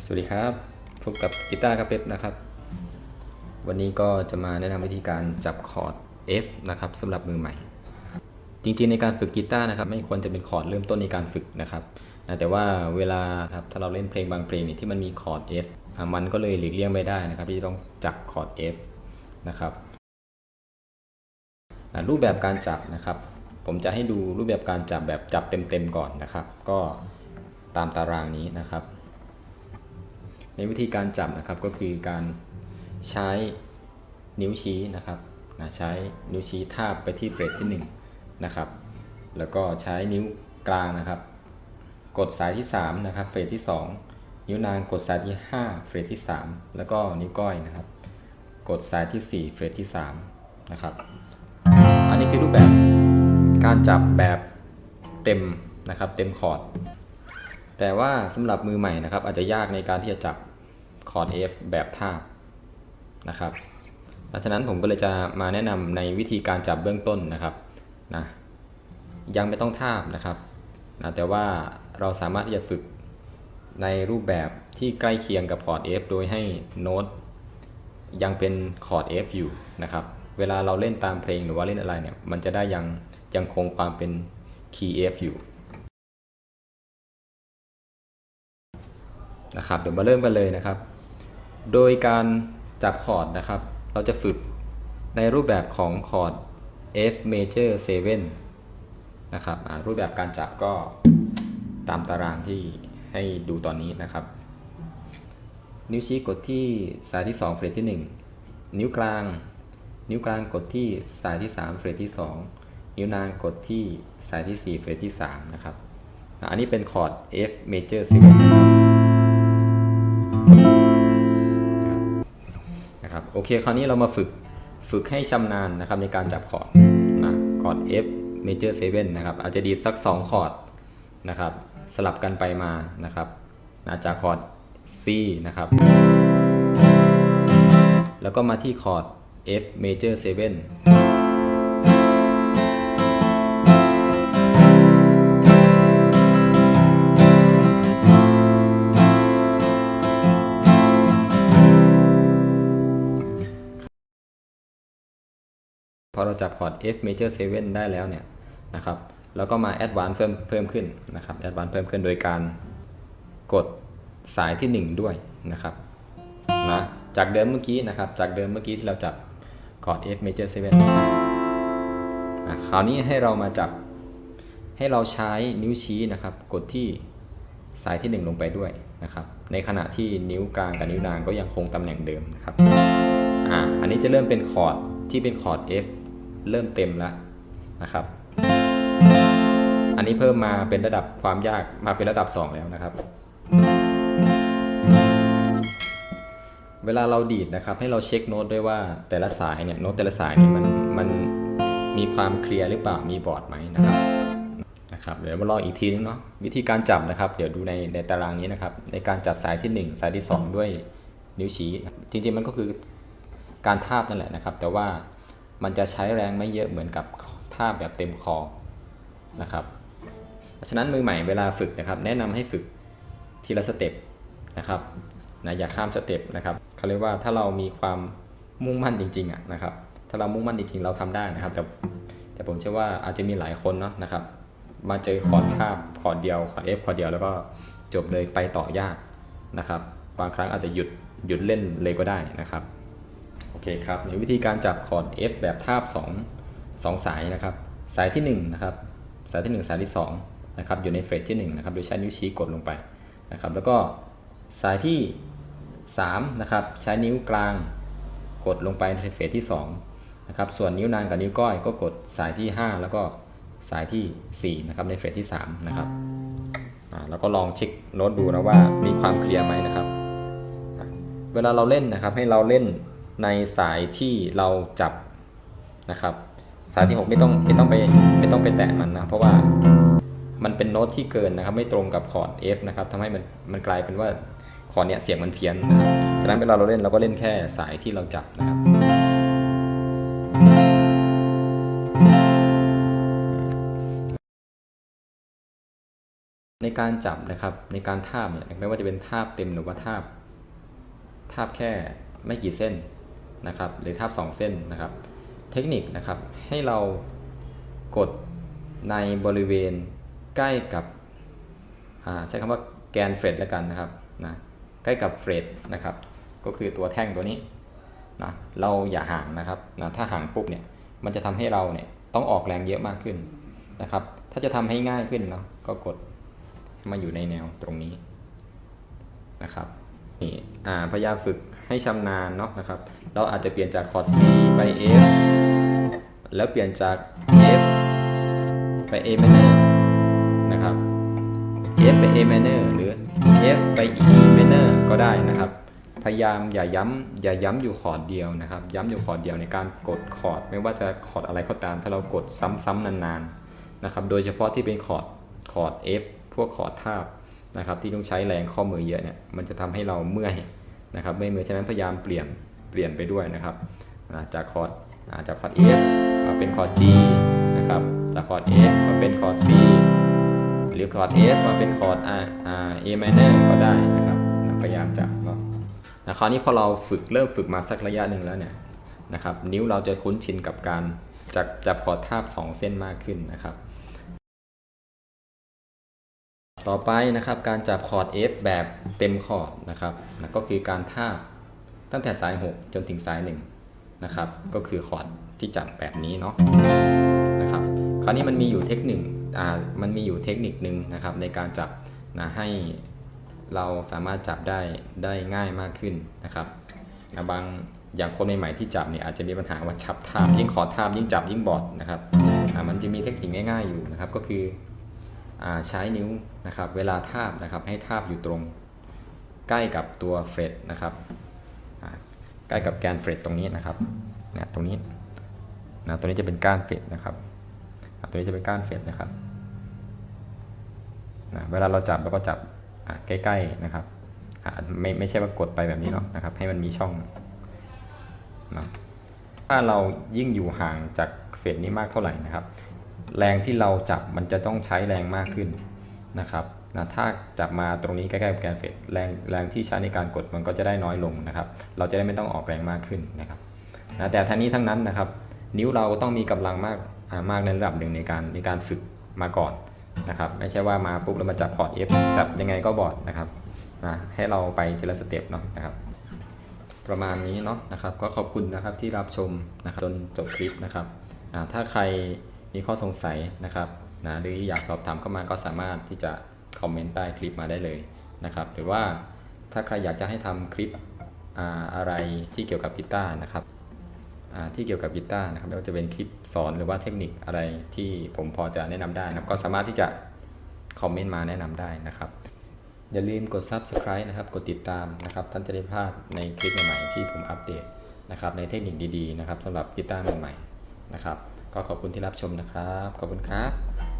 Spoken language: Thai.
สวัสดีครับพบกับกีตาร์กระเป็ดนะครับ วันนี้ก็จะมาแนะนำวิธีการจับคอร์ด F นะครับสำหรับมือใหม่ จริงๆในการฝึกกีตาร์นะครับ ไม่ควรจะเป็นคอร์ดเริ่มต้นในการฝึกนะครับนะแต่ว่าเวลาครับถ้าเราเล่นเพลงบางเพลงเนี่ยที่มันมีคอร์ด F อะมันก็เลยหลีกเลี่ยงไม่ได้นะครับ ที่ต้องจับคอร์ด F นะครับรูปแบบการจับนะครับ ผมจะให้ดูรูปแบบการจับแบบจับเต็มๆก่อนนะครับ ก็ตามตารางนี้นะครับ ในวิธีการจับนะครับก็คือการใช้นิ้วชี้นะครับนะใช้นิ้วชี้ทาบไปที่เฟรตที่1นะครับแล้วก็ใช้นิ้วกลางนะครับ กดสายที่3นะครับเฟรตที่ 2 นิ้วนางกดสายที่ 5 เฟรตที่ 3 แล้วก็นิ้วก้อยนะครับ กดสายที่ 4 เฟรตที่3นะครับอันนี้คือรูปแบบการจับแบบเต็มนะครับเต็มคอร์ด แต่ว่าสำหรับมือใหม่นะครับอาจจะยากในการที่จะจับคอร์ด F แบบท่านะครับดังนั้นผมก็เลยจะมาแนะนำในวิธีการจับเบื้องต้นนะครับนะยังไม่ต้องท่าบนะครับนะแต่ว่าเราสามารถที่จะฝึกในรูปแบบที่ใกล้เคียงกับคอร์ด F โดยให้โน้ตยังเป็นคอร์ด F อยู่นะครับ เวลาเราเล่นตามเพลงหรือว่าเล่นอะไรเนี่ย มันจะได้ยังยังคงความเป็นคีย์ F อยู่ นะครับ เดี๋ยวมาเริ่มกันเลยนะครับ โดยการจับคอร์ดนะครับ เราจะฝึกในรูปแบบของคอร์ด F major 7 นะครับรูปแบบการจับก็ตามตารางที่ให้ดูตอนนี้นะครับ นิ้วชี้กดที่สายที่ 2 เฟรตที่ 1 นิ้วกลาง นิ้วกลางกดที่สายที่ 3 เฟรตที่ 2 นิ้วนางกดที่สายที่ 4 เฟรตที่ 3 นะครับ อันนี้เป็นคอร์ด F major 7นะครับนะครับ โอเค คราวนี้เรามาฝึกฝึกให้ชำนาญนะครับในการจับคอร์ดนะคอร์ด F major 7นะครับอาจจะดีสัก 2 คอร์ดนะครับสลับกันไปมานะครับนะจากคอร์ด C นะครับ แล้วก็มาที่คอร์ด F major 7 พอเราจับคอร์ด F major 7 ได้แล้วเนี่ยนะครับแล้วก็มา advance เพิ่มเพิ่มขึ้นนะครับ advance เพิ่มขึ้นโดยการกดสายที่ 1 ด้วยนะครับนะจากเดิมเมื่อกี้นะครับจากเดิมเมื่อกี้ที่เราจับคอร์ด F major 7อะคราวนี้ให้เรามาจับให้เราใช้นิ้วชี้นะครับกดที่สายที่ 1 ลงไปด้วยนะครับในขณะที่นิ้วกลางกับนิ้วนางก็ยังคงตำแหน่งเดิมนะครับอ่าอันนี้จะเริ่มเป็นคอร์ดที่เป็นคอร์ด F เริ่มเต็มแล้วนะครับ อันนี้เพิ่มมาเป็นระดับความยากมาเป็นระดับ 2 แล้วนะครับ เวลาเราดีดนะครับ ให้เราเช็คโน้ตด้วยว่าแต่ละสายเนี่ยโน้ตแต่ละสายเนี่ยมันมันมีความเคลียร์หรือเปล่ามีบอร์ดไหมนะครับนะครับเดี๋ยวมาลองอีกทีนึงเนาะวิธีการจับนะครับ เดี๋ยวดูในในตารางนี้นะครับ ในการจับสายที่ 1 สายที่ 2 ด้วยนิ้วชี้ จริงๆมันก็คือการทาบนั่นแหละนะครับ แต่ว่า มันจะใช้แรงไม่เยอะเหมือนกับท่าแบบเต็มคอนะครับฉะนั้นมือใหม่เวลาฝึกนะครับ แนะนำให้ฝึกทีละสเต็ปนะครับนะอย่าข้ามสเต็ปนะครับเขาเรียกว่าถ้าเรามีความมุ่งมั่นจริงๆอะนะครับ ถ้าเรามุ่งมั่นจริงๆ เราทำได้นะครับ แต่แต่ผมเชื่อว่าอาจจะมีหลายคนเนาะนะครับ มาเจอคอร์ดทาบคอร์ดเดียวคอร์ด F คอร์ดเดียวแล้วก็จบเลยไปต่อยากนะครับ บางครั้งอาจจะหยุดหยุดเล่นเลยก็ได้นะครับ โอเคครับในวิธีการจับคอร์ด F แบบทาบ 2 2 สายนะครับ สายที่1นะครับสายที่ 1 สายที่2นะครับอยู่ในเฟรตที่1นะครับโดยใช้นิ้วชี้กดลงไปนะครับแล้วก็สายที่3นะครับใช้นิ้วกลางกดลงไปในเฟรตที่2นะครับส่วนนิ้วนางกับนิ้วก้อยก็กดสายที่ 5 แล้วก็สายที่4นะครับในเฟรตที่3นะครับแล้วก็ลองเช็คโน้ตดูนะว่ามีความเคลียร์ไหมนะครับ เวลาเราเล่นนะครับให้เราเล่น ในสายที่เราจับนะครับ สายที่ 6 ไม่ต้องไม่ต้องไปไม่ต้องไปแตะมันนะเพราะว่ามันเป็นโน้ตที่เกินนะครับ ไม่ตรงกับคอร์ด F นะครับทำให้มันมันกลายเป็นว่าคอร์ดเนี้ยเสียงมันเพี้ยนนะครับฉะนั้นเวลาเราเล่นเราก็เล่นแค่สายที่เราจับนะครับ ในการจับนะครับในการทาบเนี่ยไม่ว่าจะเป็นทาบเต็มหรือว่าทาบทาบแค่ไม่กี่เส้น นะครับหรือทาบสองเส้นนะครับ เทคนิคนะครับให้เรากดในบริเวณใกล้กับใช้คำว่าแกนเฟรตแล้วกันนะครับนะใกล้กับเฟรตนะครับ ก็คือตัวแท่งตัวนี้นะเราอย่าห่างนะครับนะถ้าห่างปุ๊บเนี่ยมันจะทำให้เราเนี่ยต้องออกแรงเยอะมากขึ้นนะครับ ถ้าจะทำให้ง่ายขึ้นเนาะก็กดให้มาอยู่ในแนวตรงนี้นะครับนี่อ่าพยายามฝึก ให้ชำนาญเนาะนะครับ เราอาจจะเปลี่ยนจากคอร์ด C ไป F แล้วเปลี่ยนจาก F ไป A minor นะครับ F ไป A minor หรือ F ไป E minor ก็ได้นะครับ พยายามอย่าย้ำอย่าย้ำอยู่คอร์ดเดียวนะครับ ย้ำอยู่คอร์ดเดียวในการกดคอร์ดไม่ว่าจะคอร์ดอะไรก็ตาม ถ้าเรากดซ้ำๆนานๆนะครับ โดยเฉพาะที่เป็นคอร์ดคอร์ด F พวกคอร์ดทาบนะครับที่ต้องใช้แรงข้อมือเยอะเนี่ยมันจะทำให้เราเมื่อย นะครับไม่เมื่อยฉะนั้นพยายามเปลี่ยนเปลี่ยนไปด้วยนะครับจากคอร์ดจากคอร์ด F มาเป็นคอร์ด G นะครับจากคอร์ด F มาเป็นคอร์ด C หรือคอร์ด F มาเป็นคอร์ด R A minor ก็ได้นะครับพยายามจับเนาะนะคราวนี้พอเราฝึกเริ่มฝึกมาสักระยะหนึ่งแล้วเนี่ยนะครับนิ้วเราจะคุ้นชินกับการจับจับคอร์ดทาบ 2 เส้นมากขึ้นนะครับ ต่อไปนะครับการจับคอร์ด F แบบเต็มคอร์ดนะครับนะก็คือการทาบตั้งแต่สาย 6 จนถึงสาย1นะครับก็คือคอร์ดที่จับแบบนี้เนาะนะครับคราวนี้มันมีอยู่เทคนิคอ่ามันมีอยู่เทคนิคนึงนะครับในการจับนะให้เราสามารถจับได้ได้ง่ายมากขึ้นนะครับนะบางอย่างคนใหม่ๆที่จับเนี่ยอาจจะมีปัญหาว่าจับทาบยิ่งคอร์ดทาบยิ่งจับยิ่งบอดนะครับอ่ามันจะมีเทคนิคง่ายๆอยู่นะครับก็คือ ใช้นิ้วนะครับเวลาทาบนะครับให้ทาบอยู่ตรงใกล้กับตัวเฟรตนะครับใกล้กับแกนเฟรตตรงนี้นะครับนี่ยตรงนี้นะตรงนี้จะเป็นก้านเฟรตนะครับตรงนี้จะเป็นก้านเฟรตนะครับนะเวลาเราจับเราก็จับใกล้ๆนะครับ ไม่ไม่ใช่ว่ากดไปแบบนี้เนาะนะครับ ให้มันมีช่องนะถ้าเรายิ่งอยู่ห่างจากเฟรตนี้มากเท่าไหร่นะครับ แรงที่เราจับมันจะต้องใช้แรงมากขึ้นนะครับนะถ้าจับมาตรงนี้ใกล้ๆกับแกนเฟดแรงแรงที่ใช้ในการกดมันก็จะได้น้อยลงนะครับ เราจะได้ไม่ต้องออกแรงมากขึ้นนะครับนะแต่ทั้งนี้ทั้งนั้นนะครับ นิ้วเราก็ต้องมีกำลังมากมากในระดับหนึ่งในการในการฝึกมาก่อนนะครับ ไม่ใช่ว่ามาปุ๊บแล้วมาจับคอร์ด F จับยังไงก็บอดนะครับนะให้เราไปทีละสเต็ปเนาะนะครับ ประมาณนี้เนาะนะครับ ก็ขอบคุณนะครับที่รับชมนะครับจนจบคลิปนะครับอ่าถ้าใคร มีข้อสงสัยนะครับนะหรืออยากสอบถามเข้ามาก็สามารถที่จะคอมเมนต์ใต้คลิปมาได้เลยนะครับ หรือว่าถ้าใครอยากจะให้ทำคลิปออะไรที่เกี่ยวกับกีตาร์นะครับที่เกี่ยวกับกีตาร์นะครับไม่ว่าจะเป็นคลิปสอนหรือว่าเทคนิคอะไรที่ผมพอจะแนะนำได้นะครับ ก็สามารถที่จะคอมเมนต์มาแนะนำได้นะครับ อย่าลืมกด Subscribe นะครับ กดติดตามนะครับ ท่านจะได้พลาดในคลิปใหม่ๆที่ผมอัปเดตนะครับในเทคนิคดีๆนะครับสำหรับกีตาร์ใหม่ๆนะครับ ก็ขอบคุณที่รับชมนะครับ ขอบคุณครับ